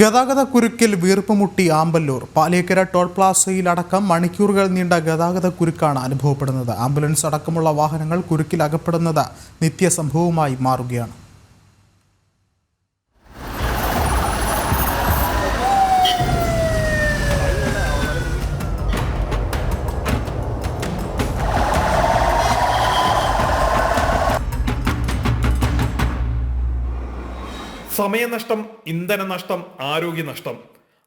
ഗതാഗത കുരുക്കിൽ വീർപ്പുമുട്ടി ആമ്പല്ലൂർ. പാലിയക്കര ടോൾ പ്ലാസയിലടക്കം മണിക്കൂറുകൾ നീണ്ട ഗതാഗത കുരുക്കാണ് അനുഭവപ്പെടുന്നത്. ആംബുലൻസ് അടക്കമുള്ള വാഹനങ്ങൾ കുരുക്കിൽ അകപ്പെടുന്നത് നിത്യസംഭവമായി മാറുകയാണ്. സമയനഷ്ടം ഇന്ധനനഷ്ടം ആരോഗ്യനഷ്ടം.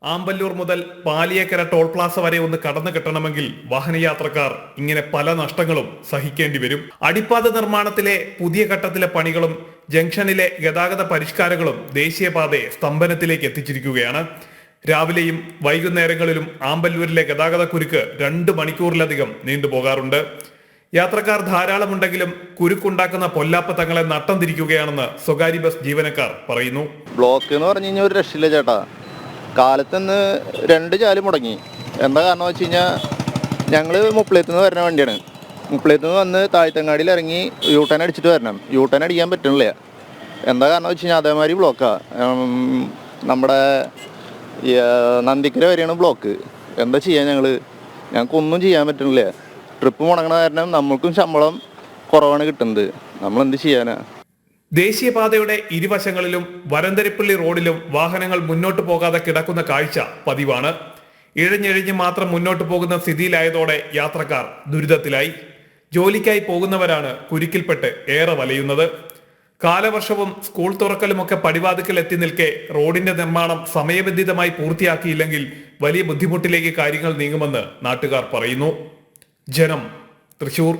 ആമ്പല്ലൂർ മുതൽ പാലിയേക്കര ടോൾ പ്ലാസ വരെ ഒന്ന് കടന്നു കിട്ടണമെങ്കിൽ വാഹനയാത്രക്കാർ ഇങ്ങനെ പല നഷ്ടങ്ങളും സഹിക്കേണ്ടി വരും. അടിപ്പാത നിർമ്മാണത്തിലെ പുതിയ ഘട്ടത്തിലെ പണികളും ജംഗ്ഷനിലെ ഗതാഗത പരിഷ്കാരങ്ങളും ദേശീയപാതയെ സ്തംഭനത്തിലേക്ക് എത്തിച്ചിരിക്കുകയാണ്. രാവിലെയും വൈകുന്നേരങ്ങളിലും ആമ്പല്ലൂരിലെ ഗതാഗത കുരുക്ക് രണ്ട് മണിക്കൂറിലധികം നീണ്ടുപോകാറുണ്ട്. യാത്രക്കാർ ധാരാളമുണ്ടെങ്കിലും കുരുക്കുണ്ടാക്കുന്ന പൊല്ലാപ്പ തങ്ങളെ നട്ടം തിരിക്കുകയാണെന്ന് സ്വകാര്യ ബസ് ജീവനക്കാർ പറയുന്നു. ബ്ലോക്ക് എന്ന് പറഞ്ഞു കഴിഞ്ഞാൽ ഒരു രക്ഷയില്ല ചേട്ടാ. കാലത്തുനിന്ന് രണ്ട് ചാൽ മുടങ്ങി. എന്താ കാരണം വെച്ച് കഴിഞ്ഞാൽ ഞങ്ങൾ മുപ്പിളയത്ത് നിന്ന് വരുന്ന വണ്ടിയാണ്. മുപ്പിളയത്ത് നിന്ന് വന്ന് താഴ്ത്തങ്ങാടിയിൽ ഇറങ്ങി യൂട്ടേൺ അടിച്ചിട്ട് വരണം. യൂട്ടേൺ അടിക്കാൻ പറ്റുന്നില്ല എന്താ കാരണം വെച്ച് കഴിഞ്ഞാൽ അതേമാതിരി ബ്ലോക്കാണ് നമ്മുടെ നന്ദിക്കര വരെയാണ് ബ്ലോക്ക്. എന്താ ചെയ്യാൻ ഞങ്ങൾ ഞങ്ങൾക്കൊന്നും ചെയ്യാൻ പറ്റണില്ല. ട്രിപ്പ് മുടങ്ങണ കാരണം നമ്മൾക്കും ശമ്പളം കുറവാണ് കിട്ടുന്നത്. നമ്മൾ എന്ത് ചെയ്യാനാ? ദേശീയപാതയുടെ ഇരുവശങ്ങളിലും വരന്തരപ്പള്ളി റോഡിലും വാഹനങ്ങൾ മുന്നോട്ട് പോകാതെ കിടക്കുന്ന കാഴ്ച പതിവാണ്. ഇഴഞ്ഞിഴഞ്ഞ് മാത്രം മുന്നോട്ട് പോകുന്ന സ്ഥിതിയിലായതോടെ യാത്രക്കാർ ദുരിതത്തിലായി. ജോലിക്കായി പോകുന്നവരാണ് കുരുക്കിൽപ്പെട്ട് ഏറെ വലയുന്നത്. കാലവർഷവും സ്കൂൾ തുറക്കലുമൊക്കെ പടിവാതിക്കൽ എത്തി നിൽക്കെ റോഡിന്റെ നിർമ്മാണം സമയബന്ധിതമായി പൂർത്തിയാക്കിയില്ലെങ്കിൽ വലിയ ബുദ്ധിമുട്ടിലേക്ക് കാര്യങ്ങൾ നീങ്ങുമെന്ന് നാട്ടുകാർ പറയുന്നു. ജനം തൃശൂർ